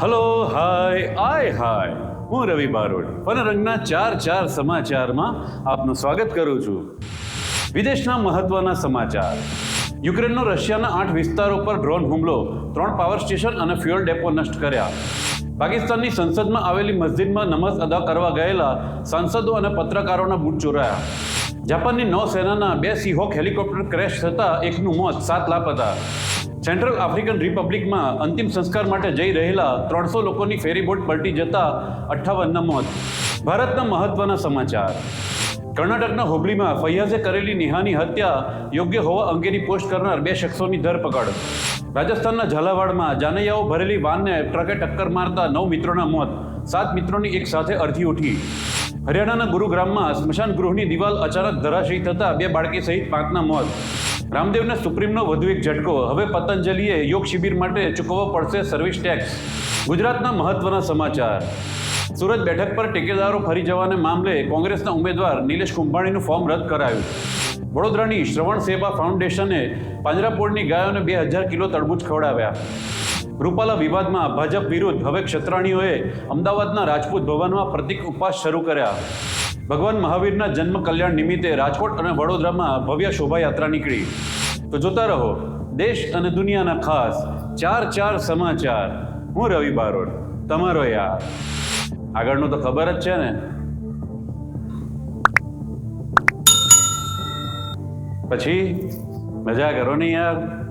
Hello hi આય હાય હું રવિ બારોટ વનરંગના ચાર ચાર સમાચારમાં આપનું સ્વાગત કરું છું. વિદેશના મહત્વના સમાચાર. યુક્રેનનો રશિયાના આઠ વિસ્તારો પર ડ્રોન હુમલો, ત્રણ પાવર સ્ટેશન અને ફ્યુઅલ ડેપો નષ્ટ કર્યા. પાકિસ્તાનની સંસદમાં આવેલી મસ્જિદમાં નમાઝ અદા કરવા ગયેલા સાંસદો અને પત્રકારોના બૂટ ચોરાયા. જાપાનની નૌસેનાના બે સિહોક હેલિકોપ્ટર ક્રેશ થતાં એકનું મોત સાત લાપતા સેન્ટ્રલ આફ્રિકન રિપબ્લિકમાં અંતિમ સંસ્કાર માટે જઈ રહેલા ત્રણસો લોકોની ફેરીબોટ પલટી જતા અઠ્ઠાવનના મોત. ભારતના મહત્વના સમાચાર. કર્ણાટકના હુબલીમાં ફૈયાઝે કરેલી નિહાની હત્યા યોગ્ય હોવા અંગેની પોસ્ટ કરનાર બે શખ્સોની ધરપકડ. રાજસ્થાનના ઝાલાવાડમાં જાનૈયાઓ ભરેલી વાનને ટ્રકે ટક્કર મારતા નવ મિત્રોના મોત. સાત મિત્રોની એક સાથે અડધી ઉઠી. હરિયાણાના ગુરુગ્રામમાં સ્મશાન ગૃહની દિવાલ અચાનક ધરાશયી થતા બે બાળકી સહિત પાંચના મોત. રામદેવને સુપ્રીમનો વધુ એક ઝટકો. હવે પતંજલિએ યોગ શિબિર માટે ચૂકવવો પડશે સર્વિસ ટેક્સ. ગુજરાતના મહત્વના સમાચાર. સુરત બેઠક પર ટેકેદારો ફરી જવાને મામલે કોંગ્રેસના ઉમેદવાર નિલેશ કુંભાણીનું ફોર્મ રદ કરાયું. વડોદરાની શ્રવણ સેવા ફાઉન્ડેશને પાંજરાપોળની ગાયોને બે હજાર કિલો તરબૂચ ખવડાવ્યા. રૂપાલા વિવાદમાં ભાજપ વિરુદ્ધ હવે ક્ષત્રાણીઓએ અમદાવાદના રાજપૂત ભવનમાં પ્રતિક ઉપવાસ શરૂ કર્યા. ભગવાન મહાવીરના જન્મ કલ્યાણ નિમિત્તે રાજકોટ અને વડોદરામાં ભવ્ય શોભાયાત્રા નીકળી. તો જોતા રહો, દેશ અને દુનિયાના ખાસ ચાર ચાર સમાચાર. હું રવિ બારોટ, તમારો યાર. આગળનું તો ખબર જ છે ને. પછી? મજા કરો ને યાર.